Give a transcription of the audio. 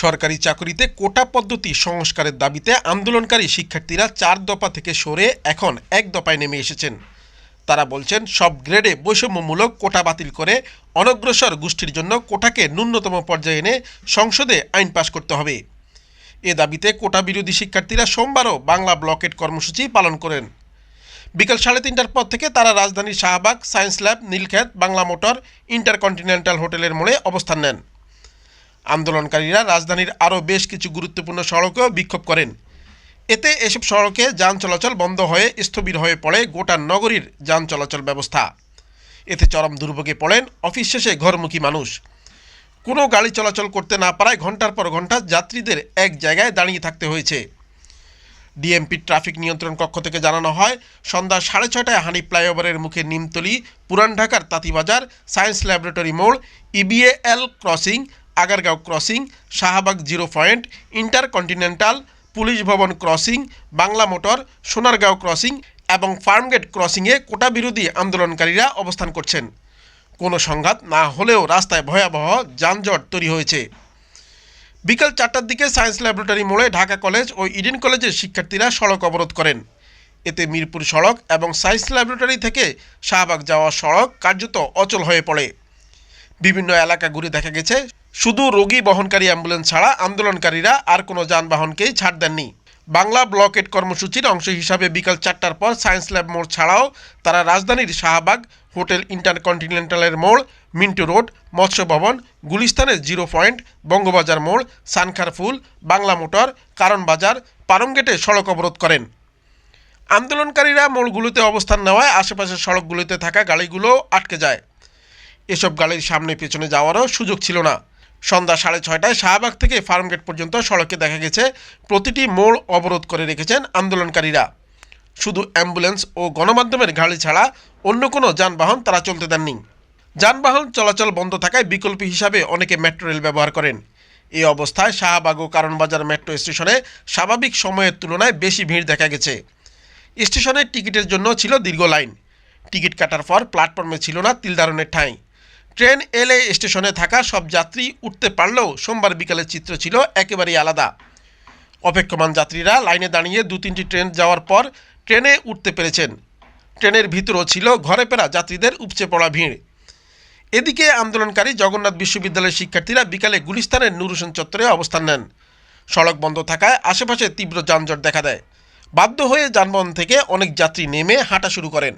সরকারি চাকরিতে কোটা পদ্ধতি সংস্কারের দাবিতে আন্দোলনকারী শিক্ষার্থীরা চার দফা থেকে সরে এখন এক দফায় নেমে এসেছেন। তারা বলছেন, সব গ্রেডে বৈষম্যমূলক কোটা বাতিল করে অনগ্রসর গোষ্ঠীর জন্য কোটাকে ন্যূনতম পর্যায়ে এনে সংসদে আইন পাশ করতে হবে। এ দাবিতে কোটা বিরোধী শিক্ষার্থীরা সোমবারও বাংলা ব্লকেট কর্মসূচি পালন করেন। বিকাল সাড়ে তিনটার পর থেকে তারা রাজধানীর Shahbag, science lab, Nilkhet, Bangla motor, Intercontinental হোটেলের মোড়ে অবস্থান নেন। আন্দোলনকারীরা রাজধানীর আরও বেশ কিছু গুরুত্বপূর্ণ সড়কেও বিক্ষোভ করেন। এতে এসব সড়কে যান চলাচল বন্ধ হয়ে স্থবির হয়ে পড়ে গোটা নগরীর যান চলাচল ব্যবস্থা। এতে চরম দুর্ভোগে পড়েন অফিস শেষে ঘরমুখী মানুষ। কোনো গাড়ি চলাচল করতে না পারায় ঘণ্টার পর ঘণ্টা যাত্রীদের এক জায়গায় দাঁড়িয়ে থাকতে হয়েছে। ডিএমপি ট্রাফিক নিয়ন্ত্রণ কক্ষ থেকে জানানো হয়, সন্ধ্যা সাড়ে ছটায় হানি ফ্লাইওভারের মুখে নিমতলি, পুরান ঢাকার তাঁতিবাজার, সায়েন্স ল্যাবরেটরি মোড়, EBAL crossing, Agargaon crossing, Shahbag zero point, Intercontinental, police ভবন crossing, Bangla motor, Sonargaon crossing এবং ফার্মগেট ক্রসিংয়ে কোটা বিরোধী আন্দোলনকারীরা অবস্থান করছেন। কোনো সংঘাত না হলেও রাস্তায় ভয়াবহ যানজট তৈরি হয়েছে। বিকাল চারটার দিকে সায়েন্স ল্যাবরেটরি মোড়ে ঢাকা কলেজ ও ইডেন কলেজের শিক্ষার্থীরা সড়ক অবরোধ করেন। এতে মিরপুর সড়ক এবং সায়েন্স ল্যাবরেটরি থেকে শাহবাগ যাওয়া সড়ক কার্যত অচল হয়ে পড়ে। বিভিন্ন এলাকা ঘুরে দেখা গেছে, শুধু রোগী বহনকারী অ্যাম্বুলেন্স ছাড়া আন্দোলনকারীরা আর কোনো যানবাহনকেই ছাড় দেননি। বাংলা ব্লকেট কর্মসূচির অংশ হিসাবে বিকাল চারটার পর সায়েন্স ল্যাব মোড় ছাড়াও তারা রাজধানীর শাহবাগ, হোটেল ইন্টারকন্টিনেন্টালের মোড়, মিন্টু রোড, মৎস্য ভবন, গুলিস্তানের জিরো পয়েন্ট, বঙ্গবাজার মোড়, সানখার ফুল, বাংলা মোটর, কারণ বাজার, পারমগেটে সড়ক অবরোধ করেন। আন্দোলনকারীরা মোড়গুলোতে অবস্থান নেওয়ায় আশেপাশের সড়কগুলোতে থাকা গাড়িগুলো আটকে যায়। এসব গাড়ির সামনে পেছনে যাওয়ারও সুযোগ ছিল না। সন্ধ্যা সাড়ে ছয়টায় শাহবাগ থেকে ফার্মগেট পর্যন্ত সড়কে দেখা গেছে, প্রতিটি মোড় অবরোধ করে রেখেছেন আন্দোলনকারীরা। শুধু অ্যাম্বুলেন্স ও গণমাধ্যমের গাড়ি ছাড়া অন্য কোনো যানবাহন তারা চলতে দেননি। যানবাহন চলাচল বন্ধ থাকায় বিকল্প হিসাবে অনেকে মেট্রো রেল ব্যবহার করেন। এই অবস্থায় শাহবাগ ও কারণবাজার মেট্রো স্টেশনে স্বাভাবিক সময়ের তুলনায় বেশি ভিড় দেখা গেছে। স্টেশনের টিকিটের জন্য ছিল দীর্ঘ লাইন। টিকিট কাটার পর প্ল্যাটফর্মে ছিল না তিলদারণের ঠাঁই। ট্রেন এলে স্টেশনে থাকা সব যাত্রী উঠতে পারলেও সোমবার বিকালের চিত্র ছিল একেবারেই আলাদা। অপেক্ষমান যাত্রীরা লাইনে দাঁড়িয়ে দু তিনটি ট্রেন যাওয়ার পর ট্রেনে উঠতে পেরেছেন। ট্রেনের ভিতরও ছিল ঘরে ফেরা যাত্রীদের উপচে পড়া ভিড়। এদিকে আন্দোলনকারী জগন্নাথ বিশ্ববিদ্যালয়ের শিক্ষার্থীরা বিকালে গুলিস্তানের নুর হোসেন চত্বরে অবস্থান নেন। সড়ক বন্ধ থাকায় আশেপাশে তীব্র যানজট দেখা দেয়। বাধ্য হয়ে যানবাহন থেকে অনেক যাত্রী নেমে হাঁটা শুরু করেন।